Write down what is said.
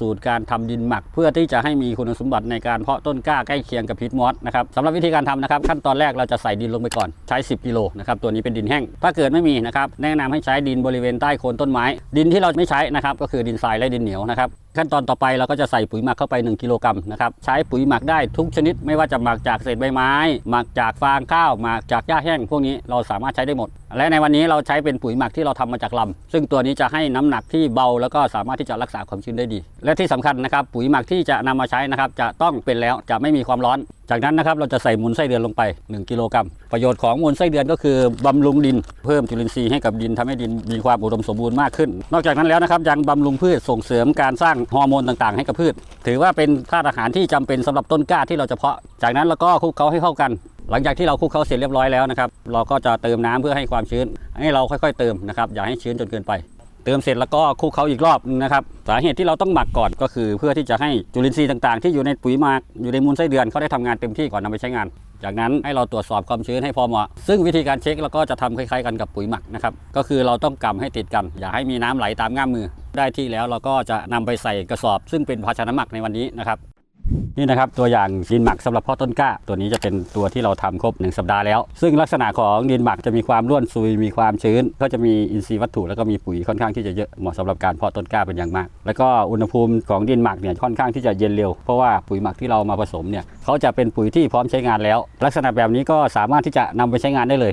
สูตรการทำดินหมัก เพื่อที่จะให้มีคุณสมบัติในการเพาะต้นกล้าใกล้เคียงกับพีทมอสนะครับสำหรับวิธีการทำนะครับขั้นตอนแรกเราจะใส่ดินลงไปก่อนใช้ 10 กิโลนะครับตัวนี้เป็นดินแห้ง ถ้าเกิดไม่มีนะครับแนะนำให้ใช้ดินบริเวณใต้โคนต้นไม้ ดินที่เราไม่ใช้นะครับก็คือดินทรายและดินเหนียวนะครับขั้นตอนต่อไปเราก็จะใส่ปุ๋ยหมักเข้าไป 1 กิโลกรัมนะครับใช้ปุ๋ยหมักได้ทุกชนิด ไม่ว่าจะหมักจากเศษใบไม้ หมักจากฟางข้าวหมักจากหญ้าแห้งพวกนี้เราสามารถใช้ได้หมดและในวันนี้เราใช้เป็นปุ๋ยหมักที่เราทำมาจากลำซึ่งตัวนี้จะให้น้ำหนักที่เบาแล้วก็สามารถที่จะรักษาความชื้นได้ดี และที่สำคัญนะครับปุ๋ยหมักที่จะนำมาใช้นะครับจะต้องเป็นแล้วจะไม่มีความร้อน จากนั้นนะครับเราจะใส่มูลไส้เดือนลงไป 1 กิโลกรัมประโยชน์ของมูลไส้เดือนก็คือบำรุงดิน เพิ่มจุลินทรีย์ให้กับดินทำให้ดินมีความอุดมสมบูรณ์มากขึ้น นอกจากนั้นแล้วนะครับยังบำรุงพืชส่งเสริมการสร้างฮอร์โมนต่างๆ ให้กับพืช ถือว่าเป็นธาตุอาหารที่จำเป็นสำหรับต้นกล้าที่เราจะเพาะ จากนั้นเราก็คลุกเคล้าให้เข้ากัน หลังจากที่เราคลุกเคล้าเสร็จเรียบร้อยแล้วนะครับ เราก็จะเติมน้ำเพื่อให้ความชื้น ให้เราค่อยๆเติมนะครับอย่าให้ชื้นจนเกินไป เติมเสร็จแล้วก็คลุกเคล้าอีกรอบนึงนะครับสาเหตุที่เราต้องหมักก่อนก็คือ เพื่อที่จะให้จุลินทรีย์ต่างๆ ที่อยู่ในปุ๋ยหมักอยู่ในมูลไส้เดือนเขาได้ทำงานเต็มที่ก่อนนำไปใช้งาน จากนั้นให้เราตรวจสอบความชื้นให้พอเหมาะ ซึ่งวิธีการเช็คเราก็จะทำคล้ายๆกันกับปุ๋ยหมักนะครับก็คือเราต้องกำให้ติดกัน อย่าให้มีน้ำไหลตามง่ามมือ ได้ที่แล้วเราก็จะนำไปใส่กระสอบ ซึ่งเป็นภาชนะหมักในวันนี้นะครับ นี่นะครับตัวอย่างดินหมักสำหรับเพาะต้นกล้า ตัวนี้จะเป็นตัวที่เราทำครบ 1 สัปดาห์แล้ว ซึ่งลักษณะของดินหมักจะมีความร่วนซุยมีความชื้น ก็จะมีอินทรีย์วัตถุแล้วก็มีปุ๋ยค่อนข้างที่จะเยอะเหมาะสำหรับการเพาะต้นกล้าเป็นอย่างมาก แล้วก็อุณหภูมิของดินหมักเนี่ยค่อนข้างที่จะเย็นเร็วเพราะว่าปุ๋ยหมักที่เรามาผสมเนี่ยเขาจะเป็นปุ๋ยที่พร้อมใช้งานแล้ว ลักษณะแบบนี้ก็สามารถที่จะนำไปใช้งานได้เลย